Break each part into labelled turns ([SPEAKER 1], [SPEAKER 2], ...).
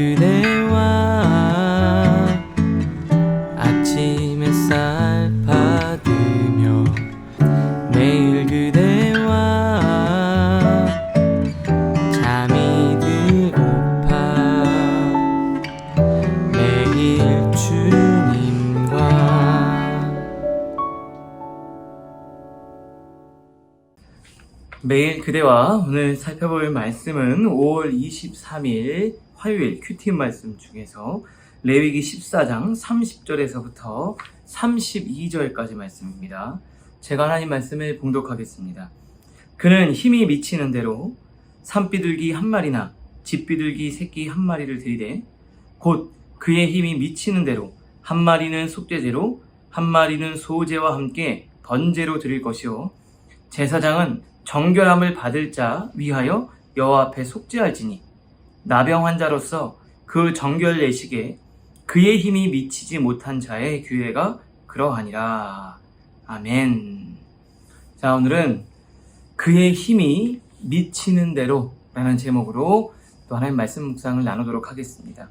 [SPEAKER 1] 그대와 아침 햇살 받으며 매일 그대와 잠이 들고파 매일 주님과 매일 그대와 오늘 살펴볼 말씀은 5월 23일 화요일 큐티 말씀 중에서 레위기 14장 30절에서부터 32절까지 말씀입니다. 제가 하나님 말씀을 봉독하겠습니다. 그는 힘이 미치는 대로 산비둘기 한 마리나 집비둘기 새끼 한 마리를 들이되 곧 그의 힘이 미치는 대로 한 마리는 속죄제로 한 마리는 소제와 함께 번제로 드릴 것이요 제사장은 정결함을 받을 자 위하여 여호와 앞에 속죄할지니 나병 환자로서 그 정결 내식에 그의 힘이 미치지 못한 자의 규례가 그러하니라. 아멘. 자, 오늘은 그의 힘이 미치는 대로 라는 제목으로 또 하나님 말씀 묵상을 나누도록 하겠습니다.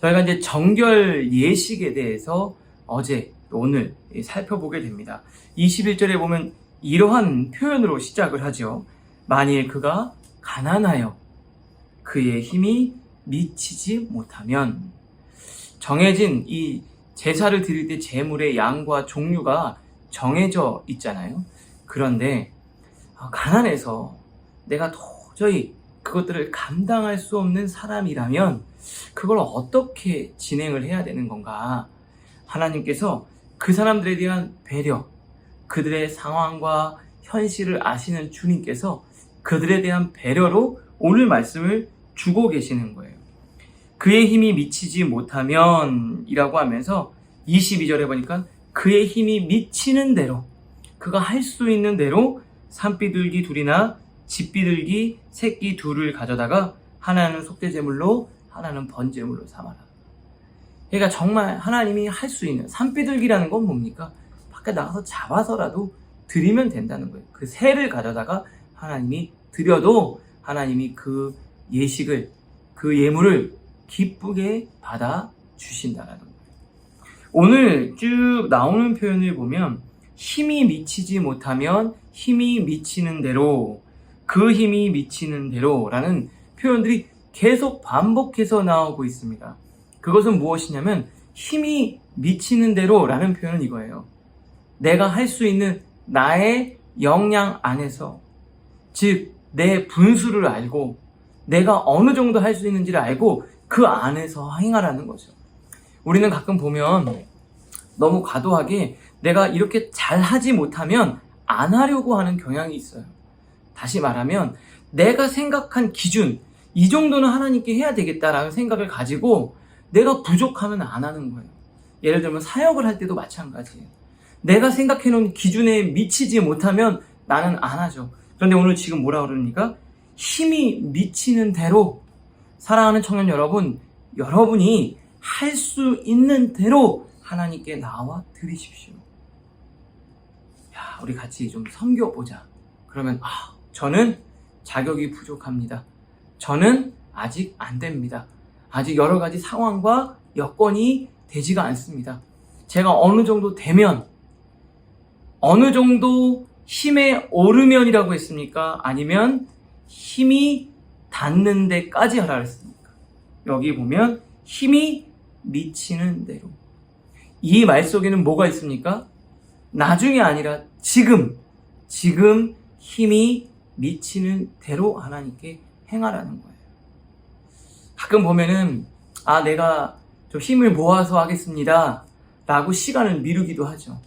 [SPEAKER 1] 저희가 이제 정결 예식에 대해서 어제 또 오늘 살펴보게 됩니다. 21절에 보면 이러한 표현으로 시작을 하죠. 만일 그가 가난하여 그의 힘이 미치지 못하면 정해진 이 제사를 드릴 때 제물의 양과 종류가 정해져 있잖아요. 그런데 어, 가난해서 내가 도저히 그것들을 감당할 수 없는 사람이라면 그걸 어떻게 진행을 해야 되는 건가? 하나님께서 그 사람들에 대한 배려, 그들의 상황과 현실을 아시는 주님께서 그들에 대한 배려로 오늘 말씀을 주고 계시는 거예요. 그의 힘이 미치지 못하면 이라고 하면서 22절에 보니까 그의 힘이 미치는 대로 그가 할 수 있는 대로 산비둘기 둘이나 집비둘기 새끼 둘을 가져다가 하나는 속죄제물로 하나는 번제물로 삼아라. 그러니까 정말 하나님이 할 수 있는 산비둘기라는 건 뭡니까? 밖에 나가서 잡아서라도 드리면 된다는 거예요. 그 새를 가져다가 하나님이 드려도 하나님이 그 예식을 그 예물을 기쁘게 받아 주신다라는 거예요. 오늘 쭉 나오는 표현을 보면 힘이 미치지 못하면 힘이 미치는 대로 그 힘이 미치는 대로라는 표현들이 계속 반복해서 나오고 있습니다. 그것은 무엇이냐면 힘이 미치는 대로라는 표현은 이거예요. 내가 할 수 있는 나의 역량 안에서 즉 내 분수를 알고 내가 어느 정도 할 수 있는지를 알고 그 안에서 행하라는 거죠. 우리는 가끔 보면 너무 과도하게 내가 이렇게 잘 하지 못하면 안 하려고 하는 경향이 있어요. 다시 말하면 내가 생각한 기준, 이 정도는 하나님께 해야 되겠다라는 생각을 가지고 내가 부족하면 안 하는 거예요. 예를 들면 사역을 할 때도 마찬가지예요. 내가 생각해 놓은 기준에 미치지 못하면 나는 안 하죠. 그런데 오늘 지금 뭐라 그러니까 힘이 미치는 대로 사랑하는 청년 여러분, 여러분이 할 수 있는 대로 하나님께 나와 드리십시오. 야, 우리 같이 좀 섬겨보자. 그러면, 아, 저는 자격이 부족합니다. 저는 아직 안 됩니다. 아직 여러 가지 상황과 여건이 되지가 않습니다. 제가 어느 정도 되면, 어느 정도 힘에 오르면이라고 했습니까? 아니면 힘이 닿는 데까지 하라 했습니까? 여기 보면 힘이 미치는 대로. 이 말 속에는 뭐가 있습니까? 나중이 아니라 지금, 지금 힘이 미치는 대로 하나님께 행하라는 거예요. 가끔 보면은, 아, 내가 좀 힘을 모아서 하겠습니다. 라고 시간을 미루기도 하죠.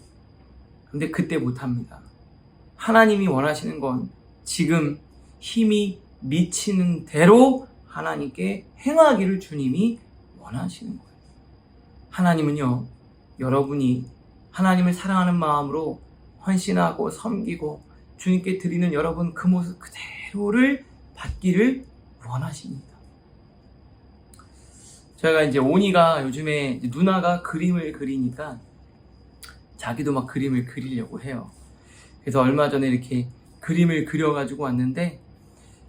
[SPEAKER 1] 근데 그때 못합니다. 하나님이 원하시는 건 지금 힘이 미치는 대로 하나님께 행하기를 주님이 원하시는 거예요. 하나님은요, 여러분이 하나님을 사랑하는 마음으로 헌신하고 섬기고 주님께 드리는 여러분 그 모습 그대로를 받기를 원하십니다. 저희가 이제 오니가 요즘에 누나가 그림을 그리니까 자기도 막 그림을 그리려고 해요. 그래서 얼마 전에 이렇게 그림을 그려가지고 왔는데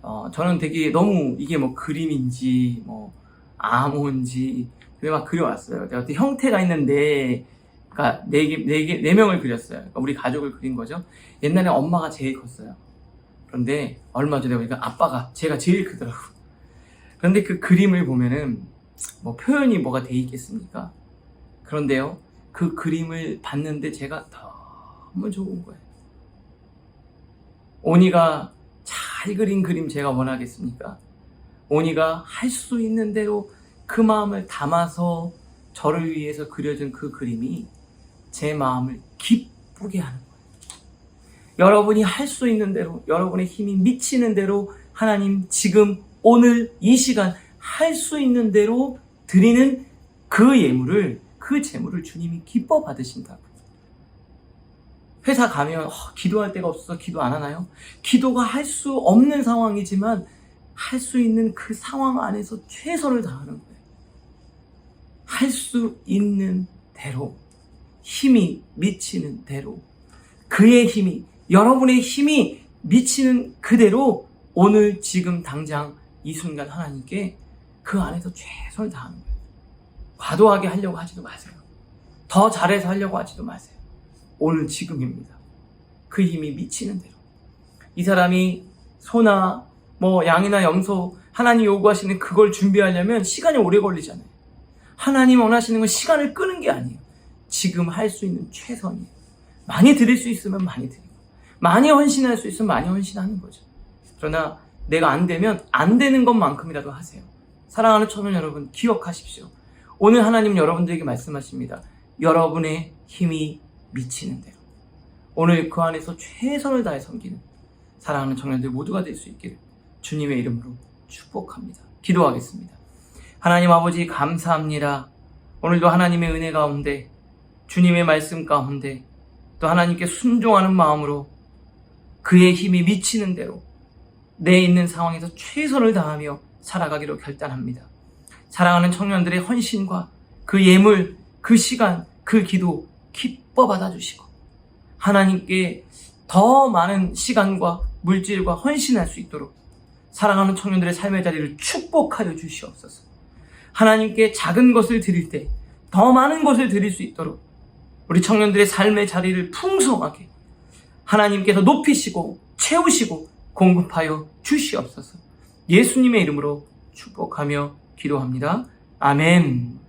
[SPEAKER 1] 어, 저는 되게 너무 이게 뭐 그림인지 뭐 암호인지 그게 막 그려왔어요. 어떤 형태가 있는데 그러니까 네 개, 네 개, 네 명을 그렸어요. 그러니까 우리 가족을 그린 거죠. 옛날에 엄마가 제일 컸어요. 그런데 얼마 전에 보니까 아빠가 제가 제일 크더라고. 그런데 그 그림을 보면은 뭐 표현이 뭐가 돼 있겠습니까? 그런데요, 그 그림을 봤는데 제가 너무 좋은 거예요. 오니가 잘 그린 그림 제가 원하겠습니까? 오니가 할 수 있는 대로 그 마음을 담아서 저를 위해서 그려준 그 그림이 제 마음을 기쁘게 하는 거예요. 여러분이 할 수 있는 대로, 여러분의 힘이 미치는 대로 하나님 지금 오늘 이 시간 할 수 있는 대로 드리는 그 예물을, 그 재물을 주님이 기뻐 받으신다고. 회사 가면 어, 기도할 데가 없어서 기도 안 하나요? 기도가 할 수 없는 상황이지만 할 수 있는 그 상황 안에서 최선을 다하는 거예요. 할 수 있는 대로 힘이 미치는 대로 그의 힘이 여러분의 힘이 미치는 그대로 오늘 지금 당장 이 순간 하나님께 그 안에서 최선을 다하는 거예요. 과도하게 하려고 하지도 마세요. 더 잘해서 하려고 하지도 마세요. 오늘 지금입니다. 그 힘이 미치는 대로. 이 사람이 소나 뭐 양이나 염소 하나님 요구하시는 그걸 준비하려면 시간이 오래 걸리잖아요. 하나님 원하시는 건 시간을 끄는 게 아니에요. 지금 할 수 있는 최선이에요. 많이 드릴 수 있으면 많이 드리고 많이 헌신할 수 있으면 많이 헌신하는 거죠. 그러나 내가 안 되면 안 되는 것만큼이라도 하세요. 사랑하는 청년 여러분 기억하십시오. 오늘 하나님 여러분들에게 말씀하십니다. 여러분의 힘이 미치는 대로 오늘 그 안에서 최선을 다해 섬기는 사랑하는 청년들 모두가 될 수 있기를 주님의 이름으로 축복합니다. 기도하겠습니다. 하나님 아버지 감사합니다. 오늘도 하나님의 은혜 가운데 주님의 말씀 가운데 또 하나님께 순종하는 마음으로 그의 힘이 미치는 대로 내 있는 상황에서 최선을 다하며 살아가기로 결단합니다. 사랑하는 청년들의 헌신과 그 예물, 그 시간, 그 기도 기뻐 받아주시고 하나님께 더 많은 시간과 물질과 헌신할 수 있도록 사랑하는 청년들의 삶의 자리를 축복하여 주시옵소서. 하나님께 작은 것을 드릴 때 더 많은 것을 드릴 수 있도록 우리 청년들의 삶의 자리를 풍성하게 하나님께서 높이시고 채우시고 공급하여 주시옵소서. 예수님의 이름으로 축복하며 기도합니다. 아멘.